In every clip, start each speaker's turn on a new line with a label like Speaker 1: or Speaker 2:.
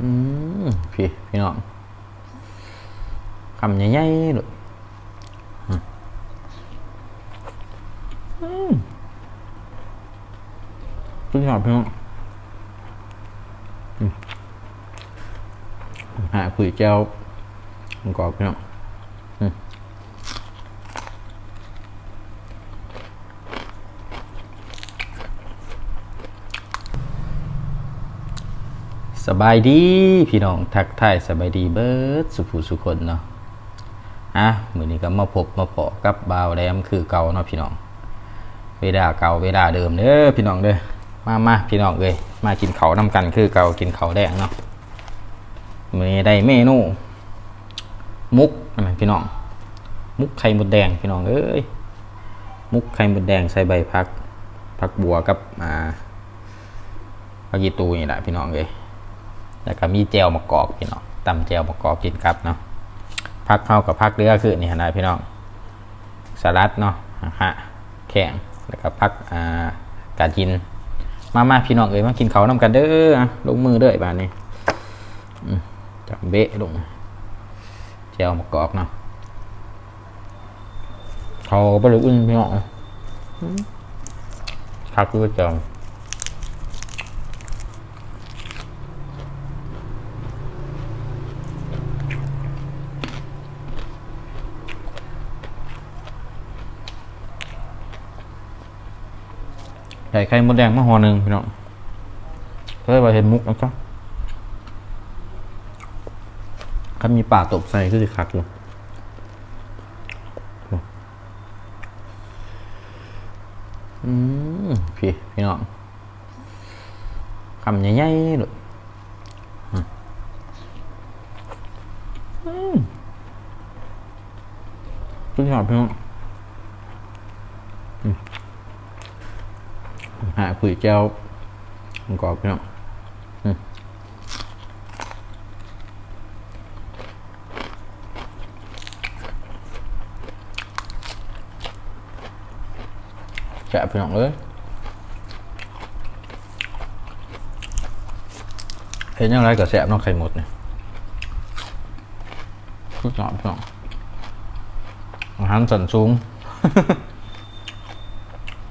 Speaker 1: อืมพี่พี่น้องคำใหญ่ๆเลยอืมพี่ชอบพี่น้องอืมหาคุยเจ้ามันกรอบพี่น้อง สบายดีพี่น้องทักทายสบายดีเบิร์ดสุภูสุคนเนาะอะมือนี้ก็มาพบมาเปาะกับบาวแรมคือเก่าเนาะพี่น้อง เวลาเก่าเวลาเดิมเด้อพี่น้องเด้อมามาพี่น้องเอ้ยมากินเขาวนำกันคือเก่ากินเขาแดงเนาะมือนี้ได้เมนูมุกอะไรพี่น้อง มุกไข่มดแดงพี่น้องเอ้ยมุกไข่มดแดงใส่ใบพักพักบัวกับอ่าผักยีตูนี่แหละพี่น้องเอ้ย แล้วก็มีแจวมะกอกพี่น้องตำแจวมะกอกกินครับเนาะพักเข้ากับพักเรือคือนี่นะพี่น้องสลัดเนาะฮะแข็งแล้วก็พักอ่ากาจิน มามาพี่น้องเอ้ยมากินเขาวนำกันเด้ออลงมือเด้อบ้านนี้จับเบะลงเจียวมะกอกเนาะเขาบริอุ่นพี่น้องพักด้วยเจีย ส่ไข่มดแดงมาห่อหนึ่งพี่น้องเพื่อว่าเห็นมุกนะจ๊ะถ้ามีป่าตบใส่ก็จะคักอยู่อืมพี่พี่น้องคำใหญ่ๆเลยอืมอืมพี่ชอบพี่น้องอืมหา คุยเจ้ามันกรอบพี่น้องอืมแซ่บพี่น้องเอ้ยเห็นยังไงกับแซ่บน้องไข่หมดเนี่ยพี่น้องพี่น้องอาหารสันสูง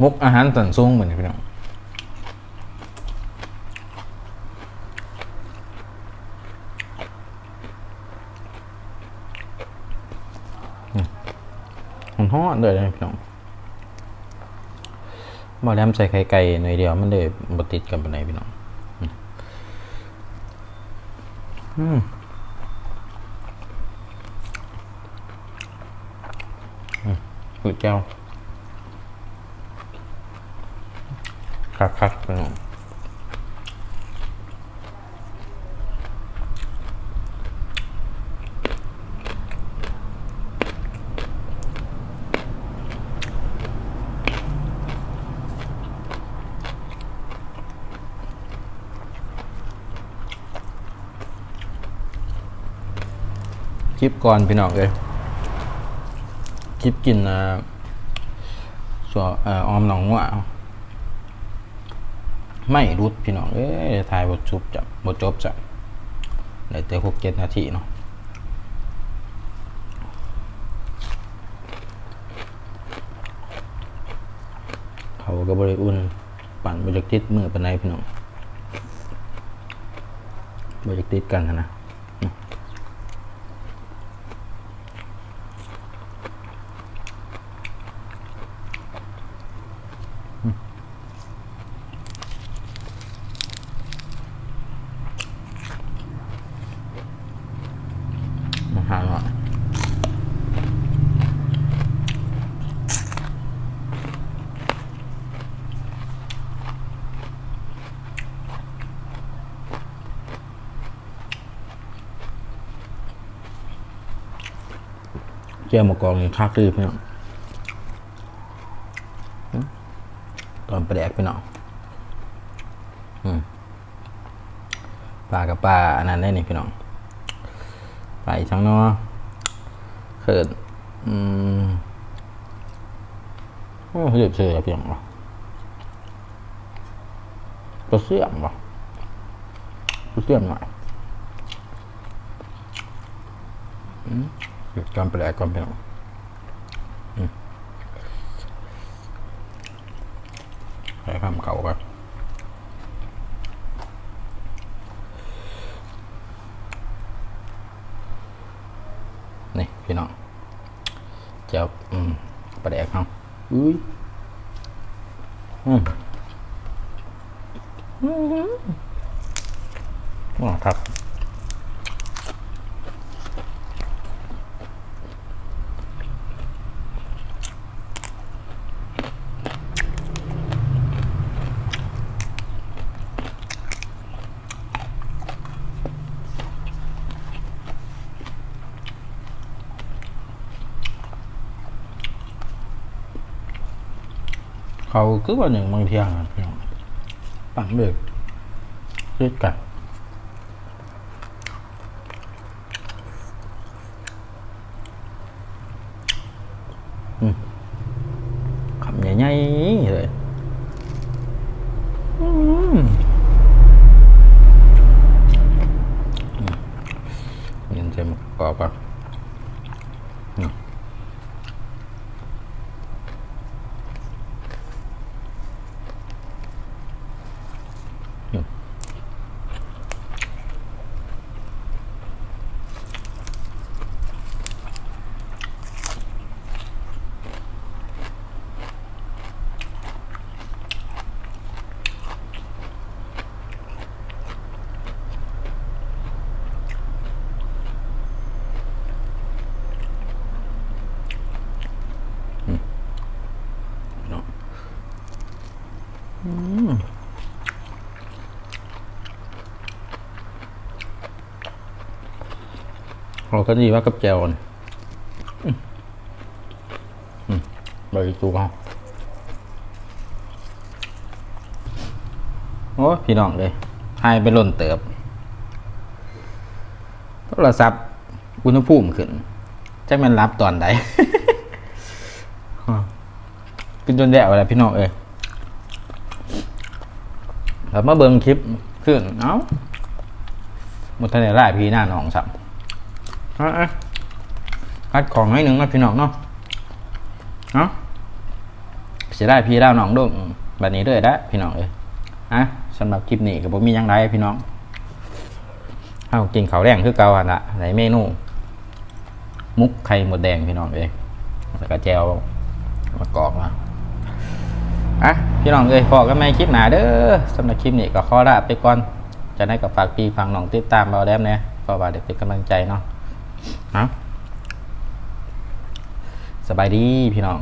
Speaker 1: มุกอาหารสันสูงเหมือนกันพี่น้อง มันทอดเลยนะพี่น้องบอแลมใส่ไข่ไก่หน่อยเดียวมันเลยบดติดกันไปไหนพี่น้องอืมอืมอืมคือแก้วคักคักๆพี่น้อง คลิปก่อนพี่น้องเลยคลิปกินอ่าสัวอออมหนองว่าไม่รุดพี่น้องเอ้ยถ่ายบทจบจับบทจบจับได้แต่หกเจ็ดนาทีเนาะเขาก็บริอุ่นปั่นบริติดมือปานในพี่น้องบริติดกันนะ นะมาหาหน่อเจียวมะกอกนี่คักดีพี่น้องอืมตอนประแดกพี่น้องปลากับปลาอันนั้นได้นี่พี่น้อง ไปทั้งนอเขินอืมเขาเดือดเสือเพียงวะกระเสียอมวะกระเสียอมหน่อยอืหยุดการแปลก่อนเพียงแวลคำเก่าไป พี่น้องเจ้าอืมปลาแดกเขาอุ้ยอืมอืมว้าวครับ เขาคือว่าหนึ่งบางเทียงปั่งเบิกด้วยกันคำใหญ่เลยอืมอืมเงินเจมากรอบก่อนอืม เนาะอืม เราก็ดีว่ากับแจวนี่อืมอืมใบจูเขาโอ้พี่น้องเลยให้ไปล่นเติบ โทรศัพท์อุณหภูมิขึ้นจักแมันรับตอนใดกินจนแดวอะไรพี่น้องเอ้ย แล้วมาเบิ่งคลิปขึ้นเอ้าหมดทะเลไล่พี่หน้าหนองสับเอาเอาคัดของให้หนึ่งนะพี่น้องเนาะเนาะจะได้พี่เล่าหนองด้วยแบบนี้ด้วยได้อพี่น้องเอ้ยอะสำหรับคลิปนี้ก็บ่มีหยังไรพี่น้องเอากินข้าวแดงคือเก่าหันละไหนเมนู มุกไข่หมดแดงพี่น้องเอ้ยแล้วก็แจวมะกอกมาอะ พี่น้องเอ้ยพอกันไหมคลิปหนาเด้อสำหรับคลิปนี้ก็ขอลาไปก่อนจะได้กับฝากพี่ฟังน้องติดตามเราแดมเนี่ยก็ว่าเดี๋ยวเป็นกำลังใจเนาะฮะสบายดีพี่น้อง